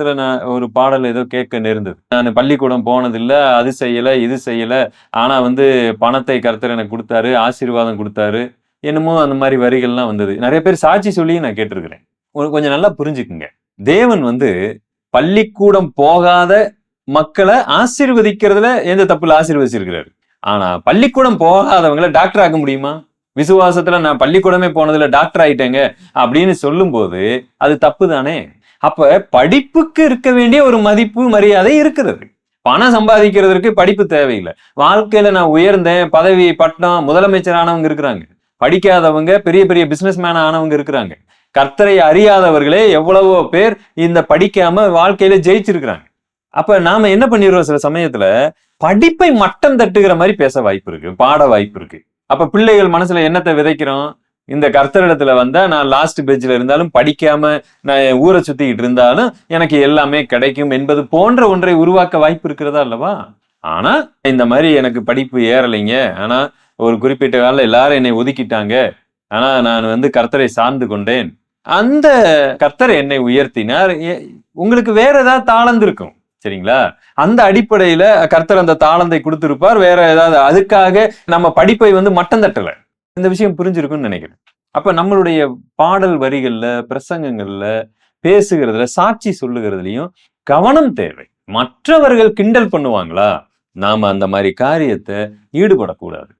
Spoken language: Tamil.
நான் ஒரு பாடல் ஏதோ கேட்க நேர்ந்தது. நான் பள்ளிக்கூடம் போனதில்லை அது செய்யல இது செய்யல. ஆனா வந்து பணத்தை கருத்தர் எனக்கு கொடுத்தாரு ஆசீர்வாதம் கொடுத்தாரு. என்னமோ அந்த மாதிரி வரிகள்லாம் வந்தது. நிறைய பேர் சாட்சி சொல்லியும் நான் கேட்டிருக்கிறேன். கொஞ்சம் நல்லா புரிஞ்சுக்குங்க. தேவன் வந்து பள்ளிக்கூடம் போகாத மக்களை ஆசீர்வதிக்கிறதுல எந்த தப்புல ஆசீர்வதிச்சிருக்கிறாரு? ஆனா பள்ளிக்கூடம் போகாதவங்களை டாக்டர் ஆக்க முடியுமா? விசுவாசத்துல நான் பள்ளிக்கூடமே போனதுல டாக்டர் ஆயிட்டேங்க அப்படின்னு சொல்லும்போது அது தப்பு தானே? அப்ப படிப்புக்கு இருக்க வேண்டிய ஒரு மதிப்பு மரியாதை இருக்கிறது. பணம் சம்பாதிக்கிறதுக்கு படிப்பு தேவையில்லை. வாழ்க்கையில நான் உயர்ந்தேன் பதவி பட்டம் முதலமைச்சர் ஆனவங்க இருக்கிறாங்க. படிக்காதவங்க பெரிய பெரிய பிசினஸ் மேன் ஆனவங்க இருக்கிறாங்க. கர்த்தரை அறியாதவர்களே எவ்வளவோ பேர் இந்த படிக்காம வாழ்க்கையில ஜெயிச்சிருக்கிறாங்க. அப்ப நாம என்ன பண்ணிடுறோம் சில சமயத்துல? படிப்பை மட்டம் தட்டுகிற மாதிரி பேச வாய்ப்பு இருக்கு பாட வாய்ப்பு இருக்கு. அப்ப பிள்ளைகள் மனசுல என்னத்தை விதைக்கிறோம்? இந்த கர்த்தரிடத்துல வந்தா நான் லாஸ்ட் பெஞ்சில் இருந்தாலும் படிக்காம நான் ஊரை சுத்திக்கிட்டு இருந்தாலும் எனக்கு எல்லாமே கிடைக்கும் என்பது போன்ற ஒன்றை உருவாக்க வாய்ப்பு இருக்கிறதா அல்லவா? ஆனா இந்த மாதிரி எனக்கு படிப்பு ஏறலைங்க. ஆனா ஒரு குறிப்பிட்ட காலம் எல்லாரும் என்னை ஒதுக்கிட்டாங்க. ஆனா நான் வந்து கர்த்தரை சார்ந்து கொண்டேன். அந்த கர்த்தர் என்னை உயர்த்தினார். உங்களுக்கு வேற ஏதாவது தாளந்து இருக்கும் சரிங்களா? அந்த அடிப்படையில கர்த்தர் அந்த தாளந்தை கொடுத்திருப்பார். வேற ஏதாவது அதுக்காக நம்ம படிப்பை வந்து மட்டம் தட்டலை இந்த விஷயம் புரிஞ்சிருக்கும்னு நினைக்கிறேன். அப்ப நம்மளுடைய பாடல் வரிகள்ல பிரசங்கங்கள்ல பேசுகிறதுல சாட்சி சொல்லுகிறதுலயும் கவனம் தேவை. மற்றவர்கள் கிண்டல் பண்ணுவாங்களா? நாம அந்த மாதிரி காரியத்தை ஈடுபடக்கூடாது.